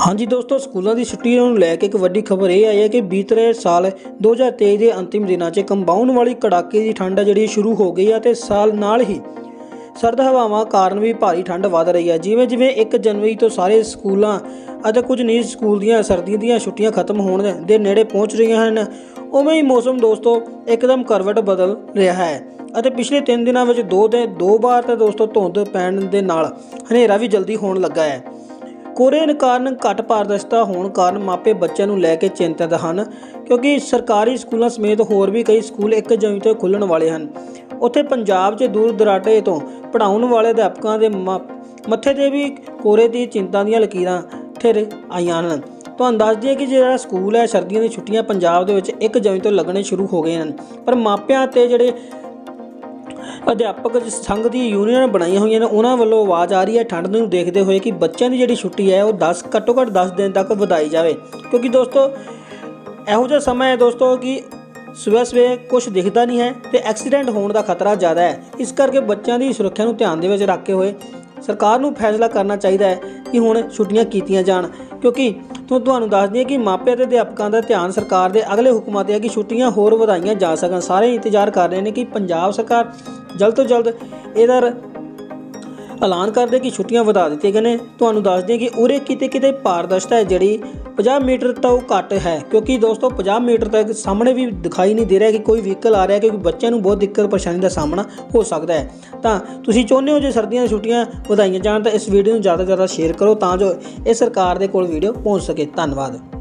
ਹਾਂਜੀ ਦੋਸਤੋ, ਸਕੂਲਾਂ ਦੀ ਛੁੱਟੀ ਨੂੰ ਲੈ ਕੇ ਇੱਕ ਵੱਡੀ ਖਬਰ ਇਹ ਆਈ ਹੈ ਕਿ ਬੀਤ ਰਹੇ ਸਾਲ 2023 ਦੇ ਅੰਤਿਮ ਦਿਨਾਂ 'ਚ ਕੰਬਾਊਂਡ ਵਾਲੀ ਕੜਾਕੇ ਦੀ ਠੰਡ ਆ ਜਿਹੜੀ ਸ਼ੁਰੂ ਹੋ ਗਈ ਹੈ ਤੇ ਸਾਲ ਨਾਲ ਹੀ ਸਰਦ ਹਵਾਵਾਂ ਕਾਰਨ ਵੀ ਭਾਰੀ ਠੰਡ ਵੱਧ ਰਹੀ ਹੈ ਜਿਵੇਂ ਜਿਵੇਂ 1 ਜਨਵਰੀ ਤੋਂ ਸਾਰੇ ਸਕੂਲਾਂ ਅਤੇ ਕੁਝ ਨਿੱਜੀ ਸਕੂਲ ਦੀਆਂ ਸਰਦੀਆਂ ਦੀਆਂ ਛੁੱਟੀਆਂ ਖਤਮ ਹੋਣ ਦੇ ਨੇੜੇ ਪਹੁੰਚ ਰਹੀਆਂ ਹਨ, ਉਵੇਂ ਹੀ ਮੌਸਮ ਦੋਸਤੋ ਇੱਕਦਮ ਕਰਵਟ ਬਦਲ ਰਿਹਾ ਹੈ ਅਤੇ ਪਿਛਲੇ 3 ਦਿਨਾਂ ਵਿੱਚ ਦੋ ਦੇ ਦੋ ਵਾਰ ਤਾਂ ਦੋਸਤੋ ਧੁੰਦ ਪੈਣ ਦੇ ਨਾਲ ਹਨੇਰਾ ਵੀ ਜਲਦੀ ਹੋਣ ਲੱਗਾ ਹੈ। ਕੋਰੇ ਕਾਰਨ ਘੱਟ ਪਾਰਦਰਸ਼ਤਾ ਹੋਣ ਕਾਰਨ ਮਾਪੇ ਬੱਚਿਆਂ ਨੂੰ ਲੈ ਕੇ ਚਿੰਤਤ ਹਨ, ਕਿਉਂਕਿ ਸਰਕਾਰੀ ਸਕੂਲਾਂ ਸਮੇਤ ਹੋਰ ਵੀ ਕਈ ਸਕੂਲ 1 ਜਨਵਰੀ ਤੋਂ ਖੁੱਲਣ ਵਾਲੇ ਹਨ। ਉੱਥੇ ਪੰਜਾਬ 'ਚ ਦੂਰ ਦਰਾਡੇ ਤੋਂ ਪੜਾਉਣ ਵਾਲੇ ਅਧਿਆਪਕਾਂ ਦੇ ਮ- ਮੱਥੇ ਤੇ ਵੀ ਕੋਰੇ ਦੀ ਚਿੰਤਾ ਦੀਆਂ ਲਕੀਰਾਂ ਠਿਰ ਆਈਆਂ ਹਨ। ਤੁਹਾਨੂੰ ਦੱਸ ਦਈਏ ਕਿ ਜਿਹੜਾ ਸਕੂਲ ਹੈ, ਸਰਦੀਆਂ ਦੀਆਂ ਛੁੱਟੀਆਂ ਪੰਜਾਬ ਦੇ ਵਿੱਚ 1 ਜਨਵਰੀ ਤੋਂ ਲੱਗਣੇ ਸ਼ੁਰੂ ਹੋ ਗਏ ਹਨ। ਪਰ ਮਾਪਿਆਂ ਤੇ ਜਿਹੜੇ ਅਧਿਆਪਕ ਸੰਘ ਦੀ ਯੂਨੀਅਨ ਬਣਾਈਆਂ ਹੋਈਆਂ ਨੇ, ਉਹਨਾਂ ਵੱਲੋਂ ਆਵਾਜ਼ ਆ ਰਹੀ ਹੈ, ਠੰਡ ਨੂੰ ਦੇਖਦੇ ਹੋਏ ਕਿ ਬੱਚਿਆਂ ਦੀ ਜਿਹੜੀ ਛੁੱਟੀ ਹੈ, ਉਹ 10 ਘੱਟੋ ਘੱਟ 10 ਦਿਨ ਤੱਕ ਵਧਾਈ ਜਾਵੇ। ਕਿਉਂਕਿ ਦੋਸਤੋ, ਇਹੋ ਜਿਹਾ ਸਮਾਂ ਹੈ ਦੋਸਤੋ ਕਿ ਸਵੇਰ ਸਵੇਰ ਕੁਝ ਦਿਖਦਾ ਨਹੀਂ ਹੈ ਤੇ ਐਕਸੀਡੈਂਟ ਹੋਣ ਦਾ ਖਤਰਾ ਜ਼ਿਆਦਾ ਹੈ। ਇਸ ਕਰਕੇ ਬੱਚਿਆਂ ਦੀ ਸੁਰੱਖਿਆ ਨੂੰ ਧਿਆਨ ਦੇ ਵਿੱਚ ਰੱਖਦੇ ਹੋਏ ਸਰਕਾਰ ਨੂੰ ਫੈਸਲਾ ਕਰਨਾ ਚਾਹੀਦਾ ਹੈ ਕਿ ਹੁਣ ਛੁੱਟੀਆਂ ਕੀਤੀਆਂ ਜਾਣ। ਕਿਉਂਕਿ ਤੋਂ ਤੁਹਾਨੂੰ ਦੱਸ ਦਈਏ ਕਿ ਮਾਪਿਆਂ ਅਤੇ ਅਧਿਆਪਕਾਂ ਦਾ ਧਿਆਨ ਸਰਕਾਰ ਦੇ ਅਗਲੇ ਹੁਕਮਾਂ ਤੇ ਹੈ ਕਿ ਛੁੱਟੀਆਂ ਹੋਰ ਵਧਾਈਆਂ ਜਾ ਸਕਣ। ਸਾਰੇ ਇੰਤਜ਼ਾਰ ਕਰ ਰਹੇ ਨੇ ਕਿ ਪੰਜਾਬ ਸਰਕਾਰ ਜਲਦ ਤੋਂ ਜਲਦ ਇਹਦਾ ਰ- ਐਲਾਨ ਕਰਦੇ ਕਿ ਛੁੱਟੀਆਂ ਵਧਾ ਦਿੱਤੀਆਂ ਗਏ ਨੇ। ਤੁਹਾਨੂੰ ਦੱਸ ਦਈਏ ਕਿ ਉਰੇ ਕਿਤੇ ਕਿਤੇ ਪਾਰਦਰਸ਼ਤਾ ਹੈ ਜਿਹੜੀ 50 ਮੀਟਰ ਤੋਂ ਘੱਟ ਹੈ। ਕਿਉਂਕਿ ਦੋਸਤੋ 50 ਮੀਟਰ ਤੱਕ ਸਾਹਮਣੇ ਵੀ ਦਿਖਾਈ ਨਹੀਂ ਦੇ ਰਿਹਾ ਕਿ ਕੋਈ ਵਹੀਕਲ ਆ ਰਿਹਾ ਕਿਉਂਕਿ ਬੱਚਿਆਂ ਨੂੰ ਬਹੁਤ ਦਿੱਕਤ ਪਰੇਸ਼ਾਨੀ ਦਾ ਸਾਹਮਣਾ ਹੋ ਸਕਦਾ ਹੈ। ਤਾਂ ਤੁਸੀਂ ਚਾਹੁੰਦੇ ਹੋ ਜੇ ਸਰਦੀਆਂ ਦੀਆਂ ਛੁੱਟੀਆਂ ਵਧਾਈਆਂ ਜਾਣ, ਤਾਂ ਇਸ ਵੀਡੀਓ ਨੂੰ ਜ਼ਿਆਦਾ ਤੋਂ ਜ਼ਿਆਦਾ ਸ਼ੇਅਰ ਕਰੋ ਤਾਂ ਜੋ ਇਹ ਸਰਕਾਰ ਦੇ ਕੋਲ ਵੀਡੀਓ ਪਹੁੰਚ ਸਕੇ। ਧੰਨਵਾਦ।